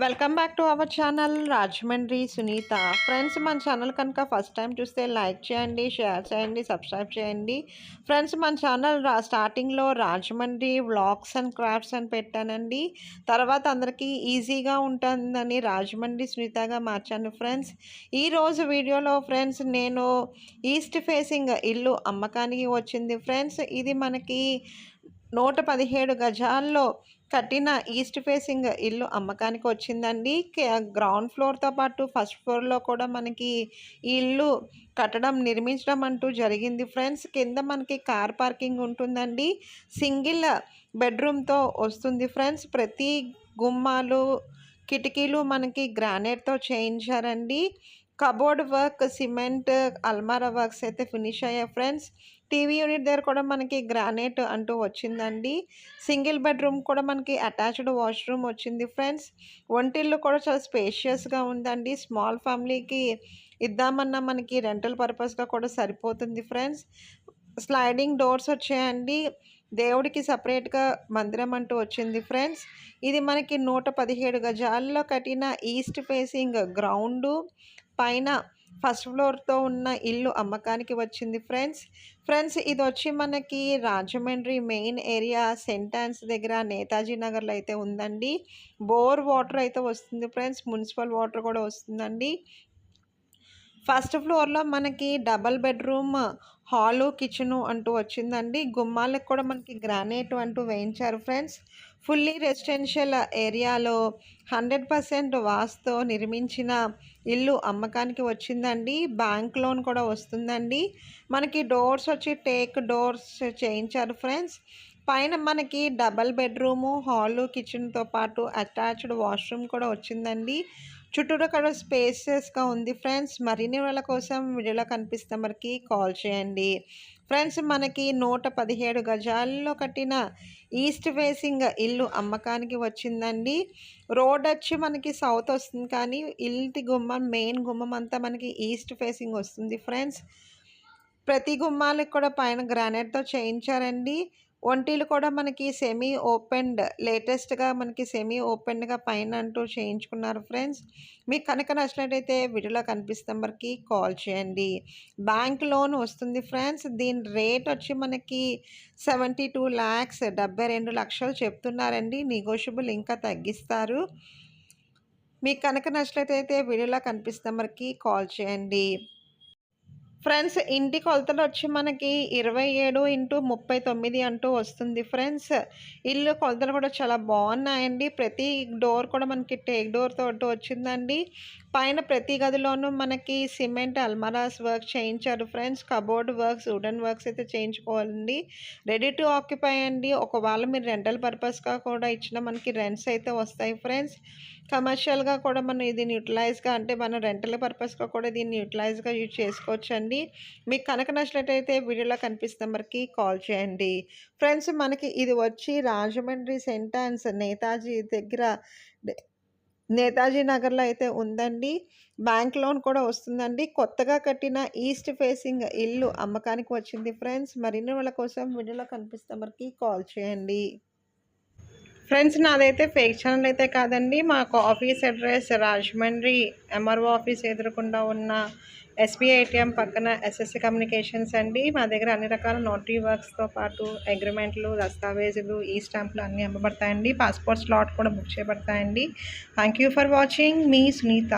Welcome back to our channel Rajahmundry Sunitha friends మన channel కనుక first time చూస్తే like చేయండి షేర్ చేయండి సబ్స్క్రైబ్ చేయండి. ఫ్రెండ్స్ మన ఛానల్ రా స్టార్టింగ్లో రాజమండ్రి వ్లాగ్స్ అండ్ క్రాఫ్ట్స్ అని పెట్టానండి. తర్వాత అందరికీ ఈజీగా ఉంటుందని రాజమండ్రి సునీతగా మార్చాను ఫ్రెండ్స్ ఈరోజు వీడియోలో ఫ్రెండ్స్ నేను ఈస్ట్ ఫేసింగ్ ఇల్లు అమ్మకానికి వచ్చింది ఫ్రెండ్స్ ఇది మనకి నూట పదిహేడు గజాల్లో కట్టిన ఈస్ట్ ఫేసింగ్ ఇల్లు అమ్మకానికి వచ్చిందండి. గ్రౌండ్ ఫ్లోర్తో పాటు ఫస్ట్ ఫ్లోర్లో కూడా మనకి ఈ ఇల్లు కట్టడం నిర్మించడం అంటూ జరిగింది ఫ్రెండ్స్. కింద మనకి కార్ పార్కింగ్ ఉంటుందండి. సింగిల్ బెడ్రూమ్తో వస్తుంది ఫ్రెండ్స్. ప్రతి గుమ్మాలు కిటికీలు మనకి గ్రానైట్తో చేయించారండి. కబోర్డ్ వర్క్ సిమెంట్ అల్మారా వర్క్స్ అయితే ఫినిష్ అయ్యాయి ఫ్రెండ్స్. టీవీ యూనిట్ దగ్గర కూడా మనకి గ్రానైట్ అంటూ వచ్చిందండి. సింగిల్ బెడ్రూమ్ కూడా మనకి అటాచ్డ్ వాష్రూమ్ వచ్చింది ఫ్రెండ్స్. ఒంటిల్లు కూడా చాలా స్పేషియస్గా ఉందండి. స్మాల్ ఫ్యామిలీకి ఇద్దామన్నా మనకి రెంటల్ పర్పస్గా కూడా సరిపోతుంది ఫ్రెండ్స్. స్లైడింగ్ డోర్స్ వచ్చాయండి. దేవుడికి సపరేట్గా మందిరం అంటూ వచ్చింది ఫ్రెండ్స్. ఇది మనకి నూట పదిహేడు గజాల్లో కట్టిన ఈస్ట్ ఫేసింగ్ గ్రౌండు. పైన ఫస్ట్ ఫ్లోర్తో ఉన్న ఇల్లు అమ్మకానికి వచ్చింది ఫ్రెండ్స్. ఫ్రెండ్స్ ఇది వచ్చి మనకి రాజమండ్రి మెయిన్ ఏరియా సెంటాన్స్ దగ్గర నేతాజీ నగర్లో అయితే ఉందండి. బోర్ వాటర్ అయితే వస్తుంది ఫ్రెండ్స్. మున్సిపల్ వాటర్ కూడా వస్తుందండి. ఫస్ట్ ఫ్లోర్లో మనకి డబల్ బెడ్రూమ్ హాలు కిచెను అంటూ వచ్చిందండి. గుమ్మాలకు కూడా మనకి గ్రానైట్ అంటూ వేయించారు ఫ్రెండ్స్. ఫుల్లీ రెసిడెన్షియల్ ఏరియాలో హండ్రెడ్ పర్సెంట్ వాస్తో నిర్మించిన ఇల్లు అమ్మకానికి వచ్చిందండి. బ్యాంక్ లోన్ కూడా వస్తుందండి. మనకి డోర్స్ వచ్చి టేక్ డోర్స్ చేయించారు ఫ్రెండ్స్. పైన మనకి డబల్ బెడ్రూము హాలు కిచెన్తో పాటు అటాచ్డ్ వాష్రూమ్ కూడా వచ్చిందండి. చుట్టూరు అక్కడ స్పేసెస్గా ఉంది. ఫ్రెండ్స్ మరిన్ని వాళ్ళ కోసం వీడియోలో కనిపిస్తే మనకి కాల్ చేయండి. ఫ్రెండ్స్ మనకి నూట పదిహేడు గజాల్లో కట్టిన ఈస్ట్ ఫేసింగ్ ఇల్లు అమ్మకానికి వచ్చిందండి. రోడ్ వచ్చి మనకి సౌత్ వస్తుంది కానీ ఇల్లు గుమ్మం మెయిన్ గుమ్మం అంతా మనకి ఈస్ట్ ఫేసింగ్ వస్తుంది ఫ్రెండ్స్. ప్రతి గుమ్మాలకు కూడా పైన గ్రానైట్తో చేయించారండి. ఒంటీలు కూడా మనకి సెమీ ఓపెన్డ్ లేటెస్ట్గా మనకి సెమీ ఓపెన్గా పైన అంటూ చేయించుకున్నారు ఫ్రెండ్స్ మీకు కనుక నచ్చినట్టయితే వీడియోలో కనిపిస్తే నెంబర్కి కాల్ చేయండి. బ్యాంక్ లోన్ వస్తుంది ఫ్రెండ్స్ దీని రేట్ వచ్చి మనకి సెవెంటీ టూ ల్యాక్స్ డెబ్బై రెండు లక్షలు చెప్తున్నారండి. నెగోషియబుల్ ఇంకా తగ్గిస్తారు. మీకు కనుక నచ్చినట్టయితే వీడియోలో కనిపిస్తే నెంబర్కి కాల్ చేయండి. ఫ్రెండ్స్ ఇంటి కొలతలు వచ్చి మనకి ఇరవై ఏడు ఇంటూ ముప్పై తొమ్మిది అంటూ వస్తుంది ఫ్రెండ్స్. ఇల్లు కొలతలు కూడా చాలా బాగున్నాయండి. ప్రతి డోర్ కూడా మనకి టేక్ డోర్ తోటి వచ్చిందండి. పైన ప్రతి గదిలోనూ మనకి సిమెంట్ అల్మరాస్ వర్క్ చేయించారు friends. Cupboard works wooden works అయితే చేయించుకోవాలండి. రెడీ టు ఆక్యుపై అండి. ఒకవేళ మీరు రెంటల్ పర్పస్గా కూడా ఇచ్చిన మనకి రెంట్స్ అయితే వస్తాయి ఫ్రెండ్స్. కమర్షియల్గా కూడా మనం దీన్ని యూటిలైజ్గా అంటే మనం రెంటల్ పర్పస్గా కూడా దీన్ని యూటిలైజ్గా యూజ్ చేసుకోవచ్చు అండి మీకు కనుక నచ్చినట్టయితే వీడియోలో కనిపిస్తే నెంబర్కి కాల్ చేయండి. ఫ్రెండ్స్ మనకి ఇది వచ్చి రాజమండ్రి సెంటాన్స్ నేతాజీ దగ్గర నేతాజీ నగర్లో అయితే ఉందండి. బ్యాంక్ లోన్ కూడా వస్తుందండి. కొత్తగా కట్టిన ఈస్ట్ ఫేసింగ్ ఇల్లు అమ్మకానికి వచ్చింది ఫ్రెండ్స్. మరిన్ని వాళ్ళ కోసం వీడియోలో కనిపిస్తే మరికి కాల్ చేయండి. ఫ్రెండ్స్ నాదైతే ఫేక్ ఛానల్ అయితే కాదండి. మాకు office address Rajahmundry MRO office ఎదురకుండా ఉన్న ఎస్బీఐ ఏటీఎం పక్కన ఎస్ఎస్సి కమ్యూనికేషన్స్ అండి. మా దగ్గర అన్ని రకాల నోటరీ వర్క్స్తో పాటు అగ్రిమెంట్లు దస్తావేజులు ఈ స్టాంపులు అన్నీ అమ్మబడతాయండి పాస్పోర్ట్ స్లాట్ కూడా book చేయబడతాయండి. Thank you for watching. Me Sunitha.